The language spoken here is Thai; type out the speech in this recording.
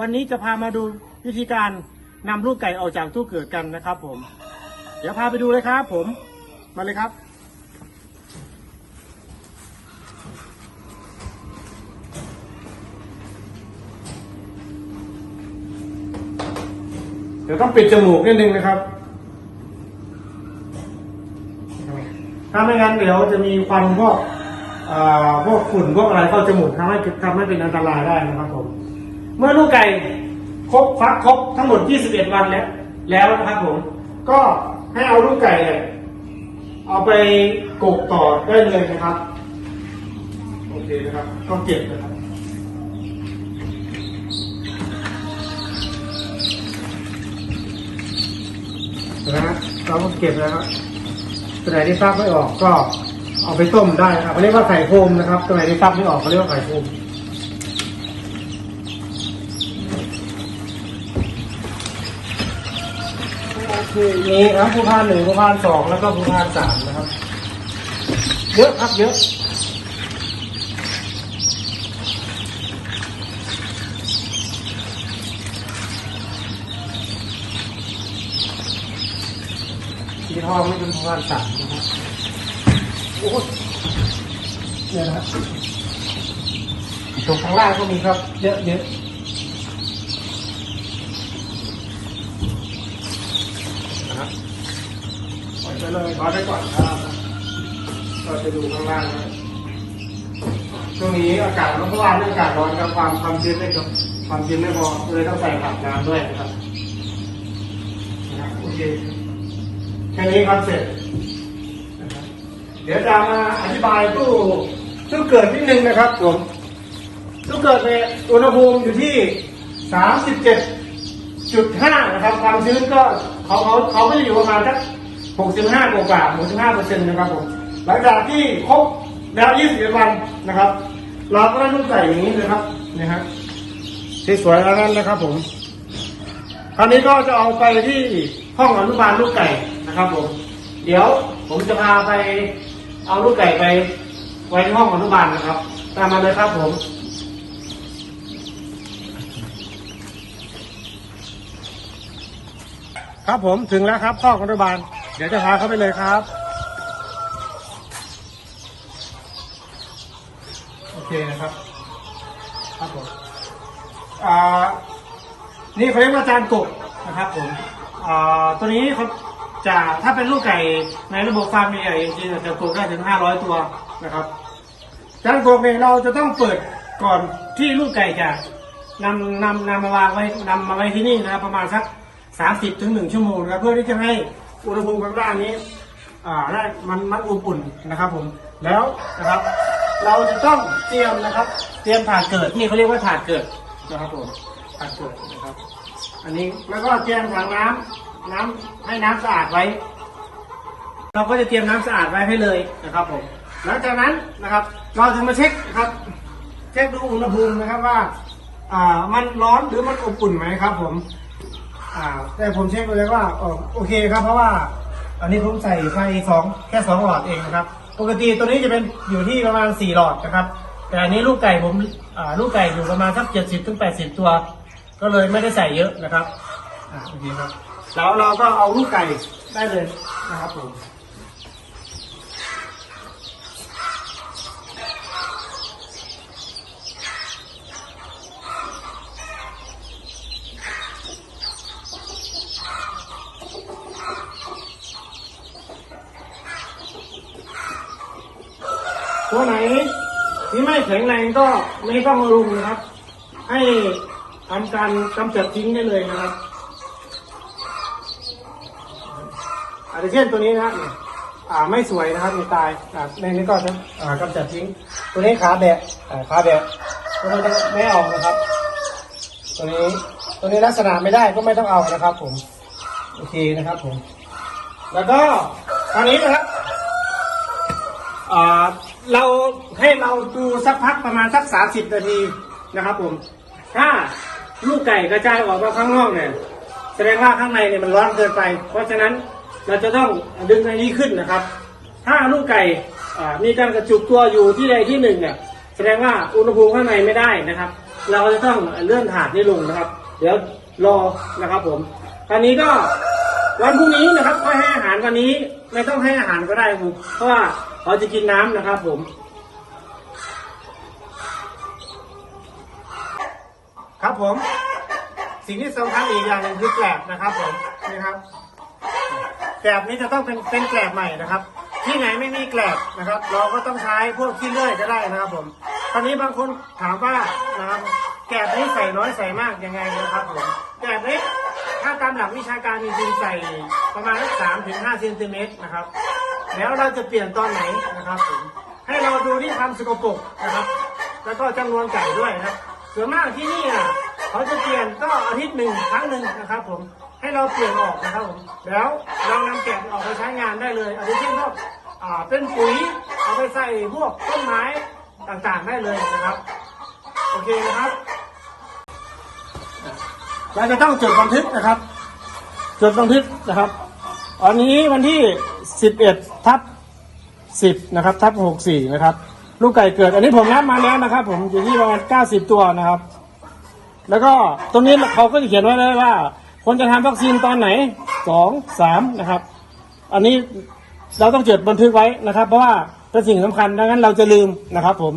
วันนี้จะพามาดูวิธีการนำลูกไก่ออกจากตู้เกิดกันนะครับ ผม เดี๋ยวพาไปดูเลยครับ ผมมาเลยครับ เดี๋ยวต้องปิดจมูกนิดนึงนะครับถ้าไม่งั้นเดี๋ยวจะมีควันพวกอ่อพวกฝุ่นพวกอะไรเข้าจมูกทำให้ทำให้เป็นอันตรายได้นะครับผม เมื่อลูกไก่ครบฟักครบทั้งหมด 21 วันแล้วแล้วนะครับผม ก็ให้เอาลูกไก่เนี่ยเอาไปกกต่อได้เลยนะครับ โอเคนะครับต้องเก็บนะครับนะฮะเราก็เก็บแล้วครับตัวไหนที่ฟักไม่ออกก็เอาไปต้มได้นะครับเขาเรียกว่าไข่โฟมนะครับตัวไหนที่ฟักไม่ออกเขาเรียกว่าไข่โฟม โอมีครับผู้พานหนึ่งผู้พานสองแล้วก็ผู้พานสามนะครับ เยอะครับเยอะสีทองนี่เป็นผู้พานสามนะครับโอ้ยเนี่ยนะครับตรงข้างล่างก็มีครับ เยอะเยอะนะครับปล่อยไป เลยขอได้ก่อนครับเราจะดูข้างล่างนะช่วงนี้อากาศร้อนเพราะว่าอากาศร้อนกับความความชื้นไม่พอความชื้นไม่พอเลยต้องใส่ผักน้ำด้วยนะครับนะครับโอเคแค่นี้ครับเสร็จ เดี๋ยวจะมาอธิบายตู้ตู้เกิดนิดนึงนะครับผมตู้เกิดเนี่ยอุณหภูมิอยู่ที่ 37.5 นะครับ ความชื้นก็เขาเขาเขาก็จะอยู่ประมาณสัก 65กว่าๆ65เปอร์เซ็นต์นะครับผมหลังจากที่ครบแล้ว21วันนะครับ เราก็ได้ลูกไก่อย่างนี้นะครับนะฮะสวยๆแล้วนั้นนะครับ ผมคราวนี้ก็จะเอาไปที่ห้องอนุบาลลูกไก่นะครับ ผม เดี๋ยวผมจะพาไปเอาลูกไก่ไป ไว้ที่ห้องอนุบาลนะครับ ตามมาเลยครับผมครับผมถึงแล้วครับห้องอนุบาล ดี๋ยวจะพาเข้าไปเลยครับ โอเคนะครับ ครับผมอ่านี่เขาเรียกว่าจานกบนะครับผมอ่าตัวนี้เขาจะถ้าเป็นลูกไก่ในระบบฟาร์มใหญ่จริงๆจะกบได้ถึง 500 ตัวนะครับจานกบเนี่ยเราจะต้องเปิดก่อนที่ลูกไก่จะนำนำนำมาวางไว้นำมาไว้ที่นี่นะครับประมาณสัก30ถึง1ชั่วโมงนะครับเพื่อที่จะให้ อุณหภูมิข้างล่างนี้อ่าได้มันมันอุ่นๆนะครับ ผมแล้วนะครับ เราจะต้องเตรียมนะครับ เตรียมถาดเกิดนี่เขาเรียกว่าถาดเกิดนะครับผมถาดเกิดนะครับ อันนี้แล้วก็เตรียมถังน้ำน้ำให้น้ำสะอาดไว้ เราก็จะเตรียมน้ำสะอาดไว้ให้เลยนะครับ ผม หลังจากนั้นนะครับ เราจะมาเช็คครับ เช็คดูอุณหภูมินะครับว่าอ่ามันร้อนหรือมันอบอุ่นไหมครับ ผม อ่าแต่ผมเช็คดูแล้วว่าเอ่อโอเคครับ เพราะว่า อันนี้ผมใส่ไฟสองแค่สองหลอดเองนะครับ ปกติตัวนี้จะเป็นอยู่ที่ประมาณสี่หลอดนะครับ แต่อันนี้ลูกไก่ผมอ่าลูกไก่อยู่ประมาณสักเจ็ดสิบถึงแปดสิบตัว ก็เลยไม่ได้ใส่เยอะนะครับอ่าโอเคครับแล้วเราก็เอาลูกไก่ได้เลยนะครับผม ตัวไหนที่ไม่แข็งแรงก็ไม่ต้องเอาลงนะครับ ให้ทำการกำจัดทิ้งได้เลยนะครับอาจจะเช่นตัวนี้นะเนี่ยอ่าไม่สวยนะครับมีตายอ่าในนี้ก็จะอ่ากำจัดทิ้ง ตัวนี้ขาแบะอ่าขาแบะก็ไม่ต้องไม่เอานะครับ ตัวนี้ตัวนี้ลักษณะไม่ได้ก็ไม่ต้องเอานะครับ ผมโอเคนะครับผม แล้วก็ตอนนี้นะครับอ่า เราให้เราดูสักพักประมาณสักสามสิบนาทีนะครับ ผม ถ้าลูกไก่กระจายออกมาข้างนอกเนี่ยแสดงว่าข้างในเนี่ยมันร้อนเกินไป เพราะฉะนั้นเราจะต้องดึงอันนี้ขึ้นนะครับ ถ้าลูกไก่มีการกระจุกตัวอยู่ที่ใดที่หนึ่งเนี่ยแสดงว่าอุณหภูมิข้างในไม่ได้นะครับ เราจะต้องเลื่อนถาดนี่ลงนะครับ เดี๋ยวรอนะครับ ผมตอนนี้ก็วันพรุ่งนี้นะครับก็ให้อาหารวันนี้ไม่ต้องให้อาหารก็ได้ครับเพราะว่า เขาจะกินน้ำนะครับผมครับผม สิ่งที่สำคัญอีกอย่างหนึ่งคือแกลบนะครับผมนี่ครับแกลบนี้จะต้องเป็นเป็นแกลบใหม่นะครับ ที่ไหนไม่มีแกลบนะครับ เราก็ต้องใช้พวกที่เลื่อยก็ได้นะครับ ผมตอนนี้บางคนถามว่านะครับแกลบนี้ใส่น้อยใส่มากยังไงนะครับผมแกลบนี้ถ้าตามหลักวิชาการจริงๆใส่ประมาณสักสามถึงห้าเซนติเมตรนะครับ แล้วเราจะเปลี่ยนตอนไหนนะครับผมให้เราดูที่ความสกปรกนะครับ แล้วก็จำนวนไก่ด้วยนะครับส่วนมากที่นี่อะเขาจะเปลี่ยนก็อาทิตย์หนึ่งครั้งหนึ่งนะครับ ผมให้เราเปลี่ยนออกนะครับผมแล้วเรานำแกะออกไปใช้งานได้เลยอาทิเช่นพวกอ่าเป็นปุ๋ยเอาไปใส่พวกต้นไม้ต่างๆได้เลยนะครับ โอเคนะครับเราจะต้องจดบันทึกนะครับ จดบันทึกนะครับวันนี้วันที่ 11ทับ10นะครับ ทับ64นะครับ ลูกไก่เกิด อันนี้ผมนับมาแล้วนะครับ ผมอยู่ที่ประมาณ90ตัวนะครับ แล้วก็ตรงนี้เขาก็จะเขียนไว้เลยว่าควรจะทำวัคซีนตอนไหน2 3นะครับ อันนี้เราต้องจดบันทึกไว้นะครับ เพราะว่าเป็นสิ่งสำคัญดังนั้นเราจะลืมนะครับ ผม